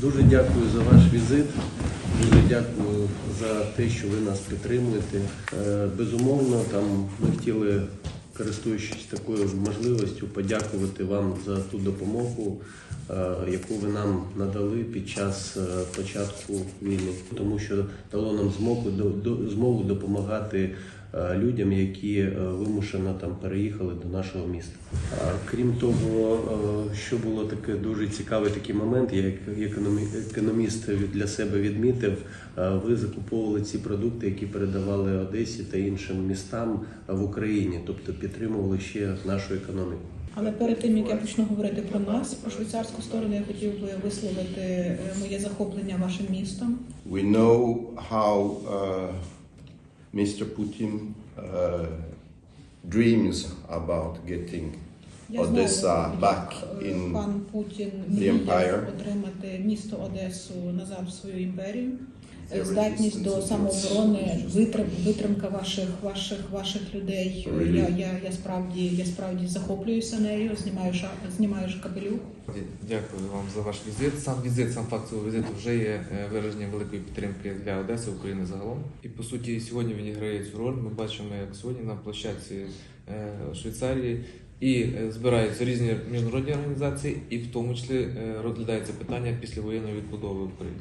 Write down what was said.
Дуже дякую за ваш візит. Дуже дякую за те, що ви нас підтримуєте. Е, Безумовно, там ми хотіли, користуючись такою можливістю, подякувати вам за ту допомогу, е, яку ви нам надали під час е, початку війни, тому що дало нам змогу до- до- змогу допомагати людям, які е, вимушено там переїхали до нашого міста. Крім того, е, що було таке дуже цікавий такий момент, я як економі- економіст від- для себе відмітив. е, Ви закуповували ці продукти, які передавали Одесі та іншим містам в Україні, тобто підтримували ще нашу економіку. Але перед тим як я почну говорити про нас, про швейцарську сторону, я хотів би висловити е, моє захоплення вашим містом. We know how uh, Mr. Putin uh, dreams about getting Я Odessa знаю, back як е, in пан Путін the мріє empire. отримати місто Одесу назад в свою імперію. Здатність до самооборони, витрим, витримка ваших ваших ваших людей. Я, я, я справді я справді захоплююся нею. Знімаю ша, знімаю ж. Дякую вам за ваш візит. Сам візит, сам факт цього візиту вже є е, вираженням великої підтримки для Одеси, України загалом. І по суті, сьогодні він відіграє цю роль. Ми бачимо, як сьогодні на площадці е, Швейцарії і е, збираються різні міжнародні організації, і в тому числі розглядається питання післявоєнної відбудови України.